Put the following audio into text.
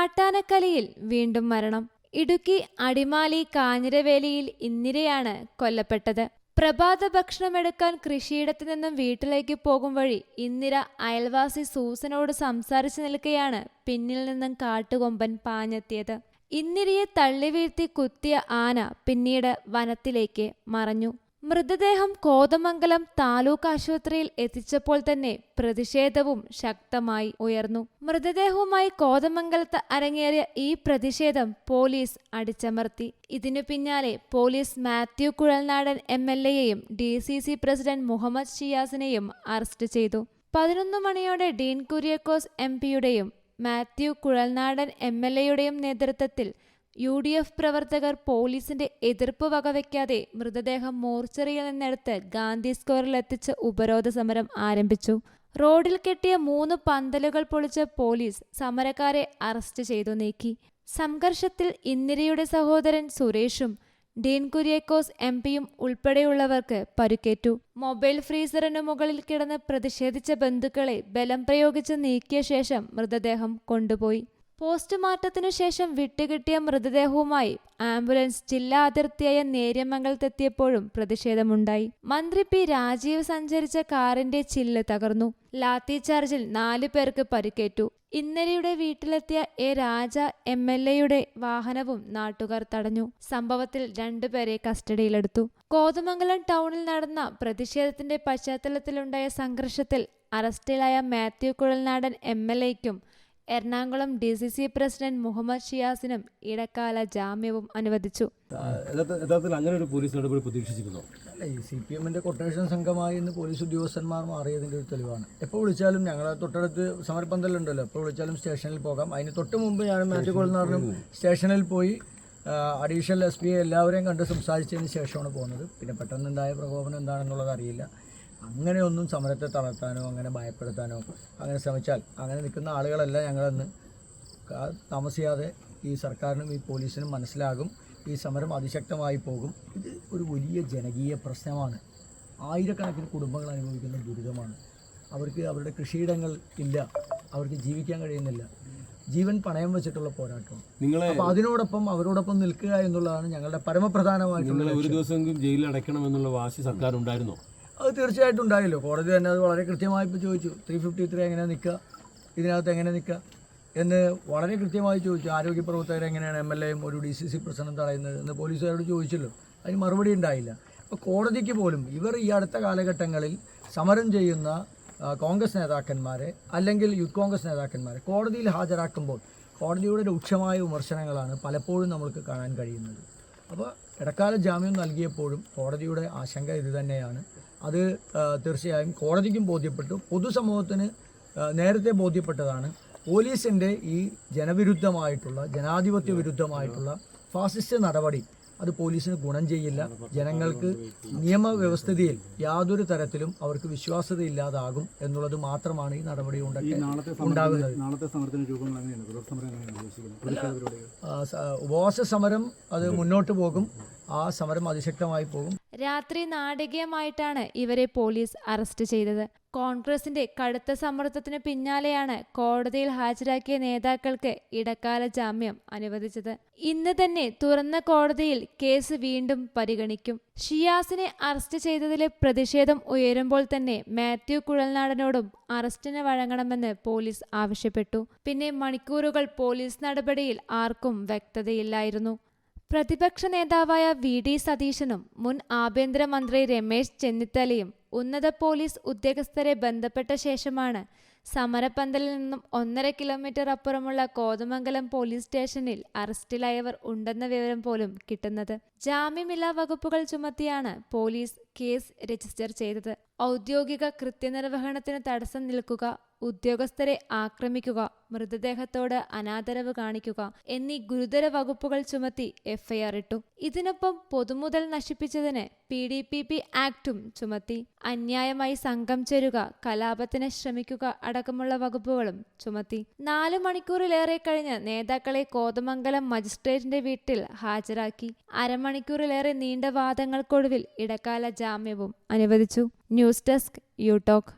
കാട്ടാനക്കലിയിൽ വീണ്ടും മരണം. ഇടുക്കി അടിമാലി കാഞ്ഞിരവേലിയിൽ ഇന്ദിരയാണ് കൊല്ലപ്പെട്ടത്. പ്രഭാത ഭക്ഷണമെടുക്കാൻ കൃഷിയിടത്തു നിന്നും വീട്ടിലേക്ക് പോകും വഴി ഇന്ദിര അയൽവാസി സൂസനോട് സംസാരിച്ചു നിൽക്കെയാണ് പിന്നിൽ നിന്നും കാട്ടുകൊമ്പൻ പാഞ്ഞെത്തിയത്. ഇന്ദിരയെ തള്ളിവീഴ്ത്തി കുത്തിയ ആന പിന്നീട് വനത്തിലേക്ക് മറഞ്ഞു. മൃതദേഹം കോതമംഗലം താലൂക്ക് ആശുപത്രിയിൽ എത്തിച്ചപ്പോൾ തന്നെ പ്രതിഷേധവും ശക്തമായി ഉയർന്നു. മൃതദേഹവുമായി കോതമംഗലത്ത് അരങ്ങേറിയ ഈ പ്രതിഷേധം പോലീസ് അടിച്ചമർത്തി. ഇതിനു പിന്നാലെ police Mathew Kuzhalnadan M L എയെയും D C C president Muhammad ഷിയാസിനെയും arrest ചെയ്തു. പതിനൊന്ന് മണിയോടെ ഡീൻ കുര്യാക്കോസ് എം പിയുടെയും മാത്യു കുഴൽനാടൻ എം എൽ എയുടെയും നേതൃത്വത്തിൽ യു ഡി എഫ് പ്രവർത്തകർ പോലീസിന്റെ എതിർപ്പ് വകവയ്ക്കാതെ മൃതദേഹം മോർച്ചറിയിൽ നിന്നെടുത്ത് ഗാന്ധി സ്ക്വയറിൽ എത്തിച്ച് ഉപരോധ സമരം ആരംഭിച്ചു. റോഡിൽ കെട്ടിയ മൂന്ന് പന്തലുകൾ പൊളിച്ച പോലീസ് സമരക്കാരെ അറസ്റ്റ് ചെയ്തു നീക്കി. സംഘർഷത്തിൽ ഇന്ദിരയുടെ സഹോദരൻ സുരേഷും ഡീൻ കുര്യേക്കോസ് എം പിയും ഉൾപ്പെടെയുള്ളവർക്ക് പരുക്കേറ്റു. മൊബൈൽ ഫ്രീസറിനു മുകളിൽ കിടന്ന് പ്രതിഷേധിച്ച ബന്ധുക്കളെ ബലം പ്രയോഗിച്ച് നീക്കിയ ശേഷം മൃതദേഹം കൊണ്ടുപോയി. പോസ്റ്റ്മോർട്ടത്തിനു ശേഷം വിട്ടുകിട്ടിയ മൃതദേഹവുമായി ആംബുലൻസ് ജില്ലാ അതിർത്തിയായ നേര്യമംഗലത്തെത്തിയപ്പോഴും പ്രതിഷേധമുണ്ടായി. മന്ത്രി പി രാജീവ് സഞ്ചരിച്ച കാറിന്റെ ചില്ല് തകർന്നു. ലാത്തി ചാർജിൽ നാലു പേർക്ക് പരിക്കേറ്റു. ഇന്നലെയുടെ വീട്ടിലെത്തിയ എ രാജ എം എൽ എയുടെ വാഹനവും നാട്ടുകാർ തടഞ്ഞു. സംഭവത്തിൽ രണ്ടുപേരെ കസ്റ്റഡിയിലെടുത്തു. കോതമംഗലം ടൗണിൽ നടന്ന പ്രതിഷേധത്തിന്റെ പശ്ചാത്തലത്തിലുണ്ടായ സംഘർഷത്തിൽ അറസ്റ്റിലായ Mathew Kuzhalnadan M L എക്കും Ernakulam D C C president Muhammad ഷിയാസിനും ഇടക്കാല ജാമ്യവും അനുവദിച്ചു. യഥാർത്ഥ- യഥാർത്ഥത്തിൽ അങ്ങനെ ഒരു പോലീസ് നടപടി പ്രതീക്ഷിച്ചിരുന്നു? അല്ല ഈ സി പി എമ്മിന്റെ കൊട്ടേഷൻ സംഘമായി ഇന്ന് പോലീസ് ഉദ്യോഗസ്ഥന്മാർ മാറിയതിന്റെ ഒരു തെളിവാണ്. എപ്പോൾ വിളിച്ചാലും ഞങ്ങൾ തൊട്ടടുത്ത് സമരപ്പന്തലുണ്ടല്ലോ. എപ്പോൾ വിളിച്ചാലും സ്റ്റേഷനിൽ പോകാം. അതിന് തൊട്ട് മുമ്പ് ഞാൻ മാത്യു കൊള്ളുന്നാറിനും സ്റ്റേഷനിൽ പോയി അഡീഷണൽ എസ് പി എല്ലാവരെയും കണ്ട് സംസാരിച്ചതിന് ശേഷമാണ് പോകുന്നത്. പിന്നെ പെട്ടെന്നുണ്ടായ പ്രകോപനം എന്താണെന്നുള്ളത് അറിയില്ല. അങ്ങനെയൊന്നും സമരത്തെ തളർത്താനോ അങ്ങനെ ഭയപ്പെടുത്താനോ അങ്ങനെ ശ്രമിച്ചാൽ അങ്ങനെ നിൽക്കുന്ന ആളുകളല്ല ഞങ്ങളെന്ന് താമസിയാതെ ഈ സർക്കാരിനും ഈ പോലീസിനും മനസ്സിലാകും. ഈ സമരം അതിശക്തമായി പോകും. ഇത് ഒരു വലിയ ജനകീയ പ്രശ്നമാണ്. ആയിരക്കണക്കിന് കുടുംബങ്ങൾ അനുഭവിക്കുന്ന ദുരിതമാണ്. അവർക്ക് അവരുടെ കൃഷിയിടങ്ങൾ ഇല്ല. അവർക്ക് ജീവിക്കാൻ കഴിയുന്നില്ല. ജീവൻ പണയം വെച്ചിട്ടുള്ള പോരാട്ടമാണ് നിങ്ങളെ അപ്പോൾ അതിനോടൊപ്പം അവരോടൊപ്പം നിൽക്കുക എന്നുള്ളതാണ് ഞങ്ങളുടെ പരമപ്രധാനമായിട്ടുള്ള ഒരു ദിവസം ജയിലിൽ അടയ്ക്കണം എന്നുള്ള വാശി സർക്കാർ ഉണ്ടായിരുന്നോ അത് തീർച്ചയായിട്ടും ഉണ്ടായല്ലോ. കോടതി തന്നെ അത് വളരെ കൃത്യമായി ഇപ്പോൾ ചോദിച്ചു. ത്രീ ഫിഫ്റ്റി ത്രീ എങ്ങനെ നിൽക്കുക ഇതിനകത്ത് എങ്ങനെ നിൽക്കുക എന്ന് വളരെ കൃത്യമായി ചോദിച്ചു. ആരോഗ്യ പ്രവർത്തകർ എങ്ങനെയാണ് എം എൽ എയും ഒരു ഡി സി സി പ്രസിഡന്റ് തടയുന്നത് എന്ന് പോലീസുകാരോട് ചോദിച്ചല്ലോ. അതിന് മറുപടി ഉണ്ടായില്ല. അപ്പോൾ കോടതിക്ക് പോലും ഇവർ ഈ അടുത്ത കാലഘട്ടങ്ങളിൽ സമരം ചെയ്യുന്ന കോൺഗ്രസ് നേതാക്കന്മാരെ അല്ലെങ്കിൽ യൂത്ത് കോൺഗ്രസ് നേതാക്കന്മാരെ കോടതിയിൽ ഹാജരാക്കുമ്പോൾ കോടതിയുടെ രൂക്ഷമായ വിമർശനങ്ങളാണ് പലപ്പോഴും നമ്മൾക്ക് കാണാൻ കഴിയുന്നത്. അപ്പോൾ ഇടക്കാല ജാമ്യം നൽകിയപ്പോഴും കോടതിയുടെ ആശങ്ക ഇത് തന്നെയാണ്. അത് തീർച്ചയായും കോടതിക്കും ബോധ്യപ്പെട്ടു. പൊതുസമൂഹത്തിന് നേരത്തെ ബോധ്യപ്പെട്ടതാണ് പോലീസിന്റെ ഈ ജനവിരുദ്ധമായിട്ടുള്ള ജനാധിപത്യ വിരുദ്ധമായിട്ടുള്ള ഫാസിസ്റ്റ് നടപടി. അത് പോലീസിന് ഗുണം ചെയ്യില്ല. ജനങ്ങൾക്ക് നിയമവ്യവസ്ഥിതിയിൽ യാതൊരു തരത്തിലും അവർക്ക് വിശ്വാസ്യത ഇല്ലാതാകും എന്നുള്ളത് മാത്രമാണ് ഈ നടപടി കൊണ്ടൊക്കെ ഉണ്ടാകുന്നത്. ഉപവാസ സമരം അത് മുന്നോട്ട് പോകും. ആ സമരം അതിശക്തമായി പോകും. രാത്രി നാടകീയമായിട്ടാണ് ഇവരെ പോലീസ് അറസ്റ്റ് ചെയ്തത്. കോൺഗ്രസിന്റെ കടുത്ത സമ്മർദ്ദത്തിന് പിന്നാലെയാണ് കോടതിയിൽ ഹാജരാക്കിയ നേതാക്കൾക്ക് ഇടക്കാല ജാമ്യം അനുവദിച്ചത്. ഇന്ന് തന്നെ തുറന്ന കോടതിയിൽ കേസ് വീണ്ടും പരിഗണിക്കും. ഷിയാസിനെ അറസ്റ്റ് ചെയ്തതിലെ പ്രതിഷേധം ഉയരുമ്പോൾ തന്നെ മാത്യു കുഴൽനാടനോടും അറസ്റ്റിന് വഴങ്ങണമെന്ന് പോലീസ് ആവശ്യപ്പെട്ടു. പിന്നെ മണിക്കൂറുകൾ പോലീസ് നടപടിയിൽ ആർക്കും വ്യക്തതയില്ലായിരുന്നു. പ്രതിപക്ഷ നേതാവായ വി ഡി സതീശനും മുൻ ആഭ്യന്തരമന്ത്രി രമേശ് ചെന്നിത്തലയും ഉന്നത പോലീസ് ഉദ്യോഗസ്ഥരെ ബന്ധപ്പെട്ട ശേഷമാണ് സമരപ്പന്തലിൽ നിന്നും ഒന്നര കിലോമീറ്റർ അപ്പുറമുള്ള കോതമംഗലം പോലീസ് സ്റ്റേഷനിൽ അറസ്റ്റിലായവർ ഉണ്ടെന്ന വിവരം പോലും കിട്ടുന്നത്. ജാമ്യമില്ലാ വകുപ്പുകൾ ചുമത്തിയാണ് പോലീസ് കേസ് രജിസ്റ്റർ ചെയ്തത്. ഔദ്യോഗിക കൃത്യനിർവഹണത്തിന് തടസ്സം നിൽക്കുക ഉദ്യോഗസ്ഥരെ ആക്രമിക്കുക മൃതദേഹത്തോട് അനാദരവ് കാണിക്കുക എന്നീ ഗുരുതര വകുപ്പുകൾ ചുമത്തി എഫ്ഐആർ ഇട്ടു. ഇതിനൊപ്പം പൊതുമുതൽ നശിപ്പിച്ചതിന് പി ഡി പി പി ആക്ടും ചുമത്തി. അന്യായമായി സംഘം ചേരുക കലാപത്തിന് ശ്രമിക്കുക അടക്കമുള്ള വകുപ്പുകളും ചുമത്തി. നാലു മണിക്കൂറിലേറെ കഴിഞ്ഞ് നേതാക്കളെ കോതമംഗലം മജിസ്ട്രേറ്റിന്റെ വീട്ടിൽ ഹാജരാക്കി. അരമണിക്കൂറിലേറെ നീണ്ട വാദങ്ങൾക്കൊടുവിൽ ഇടക്കാല ജാമ്യവും അനുവദിച്ചു. News desk you talk